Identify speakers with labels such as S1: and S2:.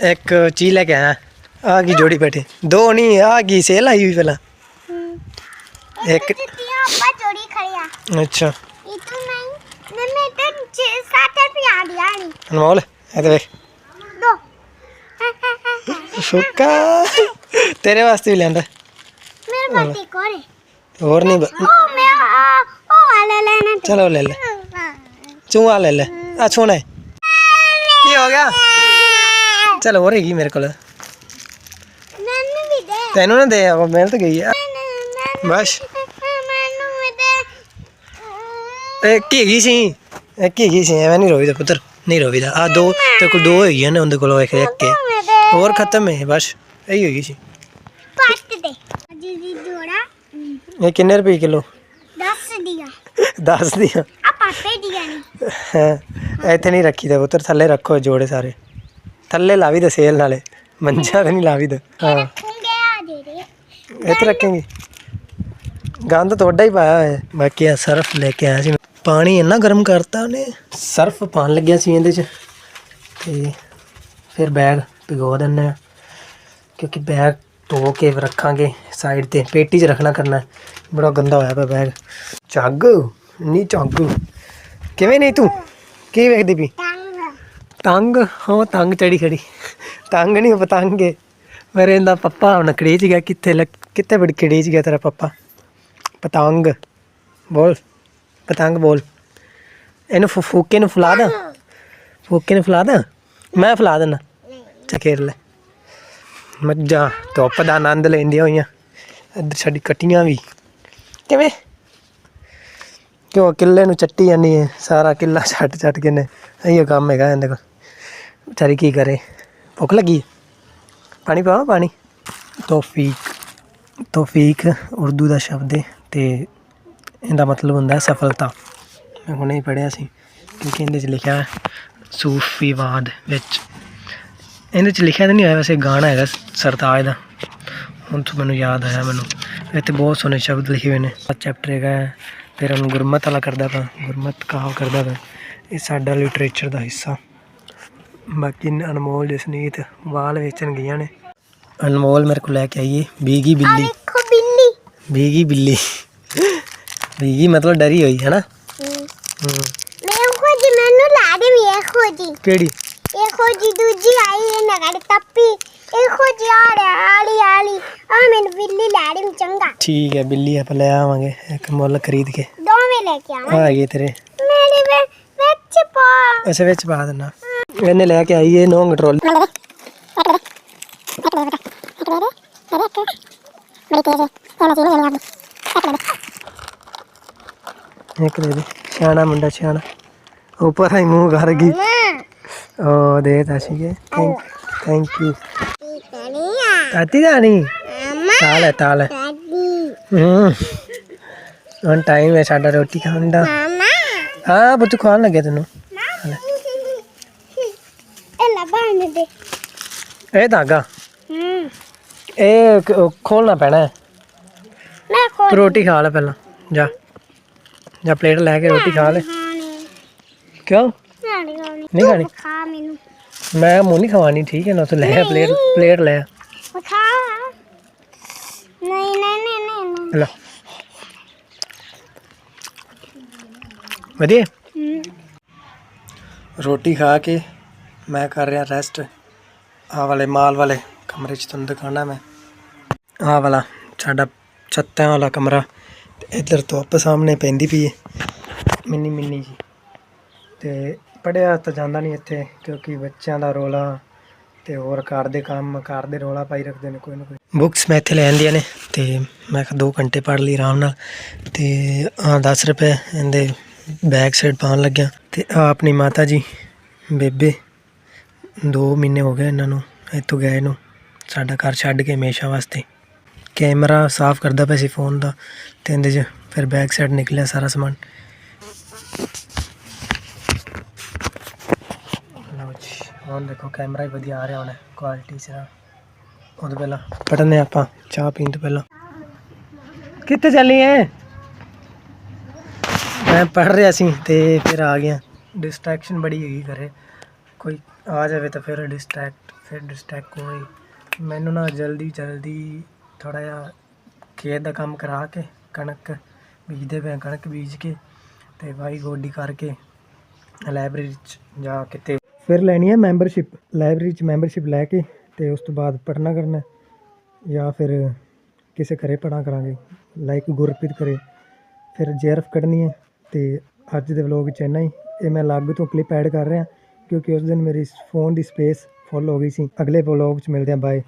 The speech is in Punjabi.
S1: ਇੱਕ ਚੀਜ਼ ਲੈ ਕੇ ਆਇਆ। ਆ ਕੀ ਜੋੜੀ ਬੈਠੇ। ਦੋ ਨਹੀਂ ਆ ਕੀ ਸੇਲ ਆਈ ਹੋਈ ਪਹਿਲਾਂ? ਇੱਕ
S2: ਆਪਾਂ ਚੋਰੀ ਖੜਿਆ
S1: ਅੱਛਾ।
S2: ਇਹ ਤੂੰ ਨਹੀਂ। ਮੈਂ ਮੈਂ ਤਾਂ 7 ਰੁਪਏ ਆ ਦਿਆ ਨਹੀਂ
S1: ਅਨਮੋਲ ਇਹ ਤੇ ਵੇਖ।
S2: ਦੋ।
S1: ਸੁੱਕਾ। ਤੇਰੇ ਵਾਸਤੇ ਵੀ ਲੈਂਦਾ
S2: ਮੇਰੇ ਬਾਤੀ ਕੋਰੇ
S1: ਹੋਰ ਨਹੀਂ ਬ-
S2: ਉਹ ਮੈਂ ਆ ਉਹ ਵਾਲਾ ਲੈਣਾ
S1: ਚਲੋ ਲੈ ਲੈ। ਆ ਲੈ ਲੈ। ਆ ਹੈ। ਕੀ ਹੋ ਗਿਆ? ਚਲ ਹੋਰ ਹੈਗੀ ਮੇਰੇ ਕੋਲ।
S2: ਮੈਨੂੰ ਵੀ ਦੇ।
S1: ਤੈਨੂੰ ਨਾ ਦੇ ਉਹ ਮਿਹਨਤ ਗਈ ਆ। ਬਸ।
S2: ਮੈਨੂੰ ਵੀ ਦੇ।
S1: ਇਹ ਕੀ ਹੈਗੀ ਸੀ? ਇਹ ਕੀ ਹੈਗੀ ਸੀ? ਐਵੇਂ ਨਹੀਂ ਰੋਈਦਾ ਪੁੱਤਰ ਨਹੀਂ ਰੋਈਦਾ। ਆ ਦੋ ਤੇ ਕੋਲ ਦੋ ਹੈਗੀਆਂ ਨੇ ਉਹਦੇ ਕੋਲ ਇੱਕ ਇੱਕ ਕੇ।
S2: ਦੇ
S1: ਹੋਰ ਖਤਮ ਹੈ ਬਸ ਇਹੀ ਹੈਗੀ ਸੀ।
S2: ਪੱਟ ਦੇ। ਜੀ ਦੀ ਜੋੜਾ।
S1: ਇਹ ਕਿੰਨੇ ਰੁਪਏ ਕਿਲੋ?
S2: 10 ਦੀਆਂ।
S1: ਦੱਸ ਦੀਆਂ।
S2: ਆ ਪਾਪੇ ਦੀਆਂ ਨਹੀਂ
S1: ਹੈਂ, ਇੱਥੇ ਨਹੀਂ ਰੱਖੀਦਾ ਪੁੱਤਰ ਥੱਲੇ ਰੱਖੋ ਜੋੜੇ ਸਾਰੇ। ਥੱਲੇ ਲਾਵੀ ਦੇ ਸੇਲ ਨਾਲੇ। ਮੰਜਾ ਤੇ ਨਹੀਂ ਲਾਵੀ ਦੇ। ਹਾਂ।
S2: ਰੱਖੂੰਗੇ ਆ ਦੇ ਦੇ।
S1: ਇੱਥੇ ਰੱਖेंगे ਗੰਦ ਤੁਹਾਡਾ ਹੀ ਪਾਇਆ ਹੋਇਆ ਹੈ। ਬਾਕੀ ਆ ਸਰਫ ਲੈ ਕੇ ਆਇਆ ਸੀ ਮੈਂ। ਪਾਣੀ ਇੰਨਾ ਗਰਮ ਕਰਤਾ ਉਹਨੇ। ਸਰਫ ਪਾਣ ਲੱਗਿਆ ਸੀ ਇਹਦੇ ਚ। ਤੇ ਫਿਰ ਬੈਗ ਭਿਗੋ ਦਿੰਨੇ ਆ ਕਿਉਂਕਿ ਬੈਗ ਧੋ ਕੇ ਰੱਖਾਂਗੇ ਸਾਈਡ ਤੇ। ਪੇਟੀ 'ਚ ਰੱਖਣਾ ਕਰਨਾ। ਹੈ। ਬੜਾ ਗੰਦਾ ਹੋਇਆ ਪਿਆ ਬੈਗ। ਝੱਗ। ਨਹੀਂ ਝੱਗ। ਕਿਵੇਂ ਨਹੀਂ ਤੂੰ? ਕੀ ਵੇਖਦੀ ਪਈ?
S2: ਟੰਗ
S1: ਤੰਗ? ਹਾਂ, ਤੰਗ ਚੜੀ ਖੜੀ। ਤੰਗ ਨਹੀਂ ਪਤੰਗ। ਹੈ ਮੇਰੇ ਦਾ ਪੱਪਾ ਹੁਣ ਖੜੀਚ ਗਿਆ, ਕਿੱਥੇ ਲੱਗ- ਕਿੱਥੇ ਬੜ ਖੜੀਚ ਗਿਆ ਤੇਰਾ ਪੱਪਾ? ਪਤੰਗ। ਬੋਲ ਪਤੰਗ ਬੋਲ। ਇਹਨੂੰ ਫੂ- ਫੂਕੇ ਨੂੰ ਫੁਲਾ ਦਾਂ। ਫੂਕੇ ਨੂੰ ਫੁਲਾ ਦਾਂ। ਮੈਂ ਫੁਲਾ ਦਿੰਦਾ। ਚਕੇਰ ਲੈ। ਮੱਝਾਂ, ਧੁੱਪ ਦਾ ਆਨੰਦ ਲੈਂਦੀਆਂ ਹੋਈਆਂ। ਇੱਧਰ ਸਾਡੀ ਕਟੀਆਂ ਵੀ। ਕਿਵੇਂ? ਕਿਉਂ, ਕਿੱਲੇ ਨੂੰ ਚੱਟੀ ਜਾਂਦੀ ਹੈ ਸਾਰਾ ਕਿੱਲਾ ਛੱਟ ਛੱਟ ਕੇ ਨੇ। ਇਹੋ ਕੰਮ ਹੈਗਾ ਇਹਦੇ ਕੋਲ। ਵਿਚਾਰੀ ਕੀ ਕਰੇ? ਭੁੱਖ ਲੱਗੀ? ਪਾਣੀ ਪਾਵਾਂ ਪਾਣੀ। ਤੋਫੀਕ ਤੋਫੀਕ ਉਰਦੂ ਦਾ ਸ਼ਬਦ ਹੈ ਤੇ ਇਹਦਾ ਮਤਲਬ ਹੁੰਦਾ ਸਫਲਤਾ। ਮੈਂ ਹੁਣੇ ਹੀ ਪੜਿਆ ਸੀ ਕਿਉਂਕਿ ਇਹਦੇ 'ਚ ਲਿਖਿਆ ਸੂਫੀਵਾਦ ਵਿੱਚ। ਇਹਦੇ 'ਚ ਲਿਖਿਆ ਤਾਂ ਨਹੀਂ ਹੋਇਆ ਵੈਸੇ ਗਾਣਾ ਹੈਗਾ ਸਰਤਾਜ ਦਾ। ਹੁਣ ਤੋਂ ਮੈਨੂੰ ਯਾਦ ਆਇਆ ਮੈਨੂੰ। ਇੱਥੇ ਬਹੁਤ ਸੋਹਣੇ ਸ਼ਬਦ ਲਿਖੇ ਹੋਏ ਨੇ। ਚੈਪਟਰ ਹੈਗਾ ਹੈ, ਫਿਰ ਉਹਨੂੰ ਗੁਰਮਤ ਵਾਲਾ ਕਰਦਾ ਪਿਆ। ਗੁਰਮਤ ਕਾਵ ਕਰਦਾ ਪਿਆ। ਇਹ ਸਾਡਾ ਲਿਟਰੇਚਰ ਦਾ ਹਿੱਸਾ। ਬਾਕੀ ਅਨਮੋਲ ਜਸਨੀਤ ਵਾਲ ਵੇਚਣ ਗਈਆਂ ਨੇ। ਅਨਮੋਲ ਮੇਰੇ ਕੋਲ ਲੈ ਕੇ ਆਈਏ ਬੀਗੀ
S2: ਆ
S1: ਬਿੱਲੀ।
S2: ਵੇਖੋ ਬਿੱਲੀ।
S1: ਬੀਗੀ ਬਿੱਲੀ। ਬੀਗੀ ਮਤਲਬ ਡਰੀ ਹੋਈ ਹੈ। ਨਾ
S2: ਹਮ।
S1: ਹੂੰ
S2: ਵੇਖੋ ਜੀ ਮੈਨੂੰ ਲਾ ਦੇ ਵੇਖੋ ਜੀ
S1: ਕਿਹੜੀ?
S2: ਵੇਖੋ ਜੀ ਦੂਜੀ ਆਈ ਹੈ ਨਗੜ ਟੱਪੀ। ਵੇਖੋ ਜੀ ਆ ਰਿਹਾ ਆਲੀ ਆਲੀ ਆ ਮੈਨੂੰ ਬਿੱਲੀ ਲਾ ਦੇ ਚੰਗਾ।
S1: ਠੀਕ ਹੈ ਬਿੱਲੀ ਆਪਾਂ ਲੈ ਆਵਾਂਗੇ ਇੱਕ ਮੁੱਲ ਖਰੀਦ ਕੇ।
S2: ਦੋਵੇਂ ਲੈ ਕੇ ਆਵਾਂ
S1: ਆ ਗਈ ਤੇਰੇ।
S2: ਮੇਰੇ ਵਿੱਚ ਵਿੱਚ ਪਾ।
S1: ਅਸੇ ਵਿੱਚ ਪਾ ਦੇਣਾ ਇਹਨੇ ਲੈ ਕੇ ਆਈ ਹੈ ਨੋ ਕੰਟਰੋਲ ਇੱਕ ਦੇ ਦੇ ਸਿਆਣਾ ਮੁੰਡਾ ਸਿਆਣਾ। ਉੱਪਰ ਹੀ ਮੂੰਹ ਕਰ ਗਈ। ਉਹ ਦੇ ਤਾ ਸੀਗੇ ਥੈਂਕ ਥੈਂਕ ਯੂ ਤਾਤੀ ਦਾ ਨਹੀਂ ਤਾਲ ਤਾਲ ਹੈ। ਹੂੰ। ਹੁਣ ਟਾਈਮ ਹੈ ਸਾਡਾ ਰੋਟੀ ਖਾਣ ਦਾ। ਹਾਂ ਬੁੱਤ ਖਾਣ ਲੱਗੇ ਤੈਨੂੰ।
S2: ਇਹ ਲੱਭਣ ਦੇ
S1: ਇਹ ਧਾਗਾ
S2: ਹੂੰ
S1: ਇਹ ਕ- ਖੋਲਣਾ ਪੈਣਾ ਹੈ
S2: ਮੈਂ ਖੋ
S1: ਤੂੰ ਰੋਟੀ ਖਾ ਲੈ ਪਹਿਲਾਂ ਜਾ ਜਾ ਪਲੇਟ ਲੈ ਕੇ ਰੋਟੀ ਖਾ ਲੈ ਕਿਉਂ
S2: ਖਾਣੀ ਖਾਣੀ
S1: ਨਹੀਂ ਖਾਣੀ
S2: ਖਾ ਮੈਨੂੰ
S1: ਮੈਂ ਮੂੰਹ ਨਹੀਂ ਖਵਾਣੀ ਠੀਕ ਹੈ ਨਾ ਤੂੰ ਲੈ ਪਲੇਟ ਪਲੇਟ ਲੈ
S2: ਖਾ ਨਹੀਂ ਨਹੀਂ ਨਹੀਂ ਨਹੀਂ ਨਹੀਂ
S1: ਲੈ ਵਧੀਆ
S2: ਹੂੰ
S1: ਰੋਟੀ ਖਾ ਕੇ ਮੈਂ ਕਰ ਰਿਹਾ ਰੈਸਟ ਆ ਵਾਲੇ ਮਾਲ ਵਾਲੇ ਕਮਰੇ 'ਚ ਤੁਹਾਨੂੰ ਦਿਖਾਣਾ ਮੈਂ। ਆ ਵਾਲਾ ਸਾਡਾ ਛੱਤਾਂ ਵਾਲਾ ਕਮਰਾ। ਤੇ ਇੱਧਰ ਧੁੱਪ ਸਾਹਮਣੇ ਪੈਂਦੀ ਪਈ ਹੈ ਮਿੰਨੀ ਮਿੰਨੀ ਜੀ। ਤੇ ਪੜਿਆ ਤਾਂ ਜਾਂਦਾ ਨਹੀਂ ਇੱਥੇ, ਕਿਉਂਕਿ ਬੱਚਿਆਂ ਦਾ ਰੋਲਾ ਤੇ ਹੋਰ ਘਰ ਦੇ ਕੰਮ, ਘਰ ਦੇ ਰੋਲਾ ਪਾਈ ਰੱਖਦੇ ਨੇ ਕੋਈ ਨਾ ਕੋਈ। ਬੁੱਕਸ ਮੈਂ ਇੱਥੇ ਲੈ ਆਂਦੀਆਂ ਨੇ, ਤੇ ਮੈਂ ਕਿਹਾ 2 ਘੰਟੇ ਪੜ੍ਹ ਲਈ ਆਰਾਮ ਨਾਲ। ਤੇ ਆ 10 ਰੁਪਏ ਇਹਦੇ ਬੈਕ ਸਾਈਡ ਪਾਉਣ ਲੱਗਿਆ। ਤੇ ਆ ਆਪਣੀ ਮਾਤਾ ਜੀ, ਬੇਬੇ। ਦੋ ਮਹੀਨੇ ਹੋ ਗਏ ਇਹਨਾਂ ਨੂੰ, ਇੱਥੋਂ ਗਏ ਨੂੰ। ਸਾਡਾ ਘਰ ਛੱਡ ਕੇ ਹਮੇਸ਼ਾ ਵਾਸਤੇ। ਕੈਮਰਾ ਸਾਫ਼ ਕਰਦਾ ਪਿਆ ਸੀ ਫੋਨ ਦਾ ਤੇ ਇਹਦੇ 'ਚ ਫਿਰ ਬੈਕ ਸਾਈਡ ਨਿਕਲਿਆ ਸਾਰਾ ਸਮਾਨ। ਲਓ ਜੀ, ਹੁਣ ਦੇਖੋ ਕੈਮਰਾ ਹੀ ਵਧੀਆ ਆ ਰਿਹਾ ਹੁਣ ਕੁਆਲਿਟੀ ਸਿਰਾ ਉਹਦੇ ਪਹਿਲਾਂ ਪੜਨੇ ਆਪਾਂ, ਚਾਹ ਪੀਣ ਤੋਂ ਪਹਿਲਾਂ। ਕਿੱਥੇ ਚੱਲੀ ਐ? ਮੈਂ ਪੜ ਰਿਹਾ ਸੀ ਤੇ ਫਿਰ ਆ ਗਿਆ। ਡਿਸਟਰੈਕਸ਼ਨ ਬੜੀ ਹੈਗੀ ਘਰੇ। ਕੋਈ ਆ ਜਾਵੇ ਤਾਂ ਫਿਰ ਡਿਸਟਰੈਕਟ ਫਿਰ ਡਿਸਟੈਕ ਹੋਈ। ਮੈਨੂੰ ਨਾ ਜਲਦੀ ਜਲਦੀ ਥੋੜ੍ਹਾ ਜਿਹਾ ਖੇਤ ਦਾ ਕੰਮ ਕਰਾ ਕੇ ਕਣਕ ਬੀਜਦੇ ਪਏ ਹਾਂ, ਕਣਕ ਬੀਜ ਕੇ ਅਤੇ ਵਾਈ ਗੋਡੀ ਕਰਕੇ ਲਾਇਬ੍ਰੇਰੀ ਚ ਜਾ ਕਿਤੇ ਫਿਰ ਲੈਣੀ ਹੈ ਮੈਂਬਰਸ਼ਿਪ ਲਾਇਬ੍ਰੇਰੀ ਚ ਮੈਂਬਰਸ਼ਿਪ ਲੈ ਕੇ ਅਤੇ ਉਸ ਤੋਂ ਬਾਅਦ ਪੜ੍ਹਨਾ ਕਰਨਾ ਜਾਂ ਫਿਰ ਕਿਸੇ ਘਰੇ ਪੜ੍ਹਾ ਕਰਾਂਗੇ ਲਾਈਕ ਗੁਰਪ੍ਰੀਤ ਘਰੇ। ਫਿਰ ਜੇਆਰਐਫ ਕੱਢਣੀ ਹੈ ਅਤੇ ਅੱਜ ਦੇ ਵਲੋਗ ਚ ਇੰਨਾ ਹੀ। ਇਹ ਮੈਂ ਅਲੱਗ ਤੋਂ ਕਲਿੱਪ ਐਡ ਕਰ ਰਿਹਾ। ਕਿਉਂਕਿ ਉਸ ਦਿਨ ਮੇਰੀ ਫੋਨ ਦੀ ਸਪੇਸ ਫੁੱਲ ਹੋ ਗਈ ਸੀ। ਅਗਲੇ ਵਲੋਗ ਚ ਮਿਲਦੇ ਹਾਂ ਬਾਏ